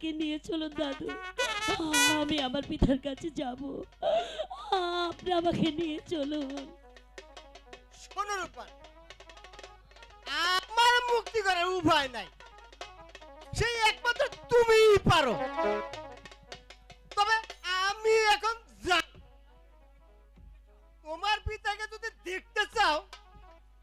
আমাকে নিয়ে চলুন দাদু। আমি আমার পিতার কাছে যাব। আপনি আমাকে নিয়ে চলুন। শোনো রূপা, আমার মুক্তি করার উপায় নাই। সেই একমাত্র তুমিই পারো।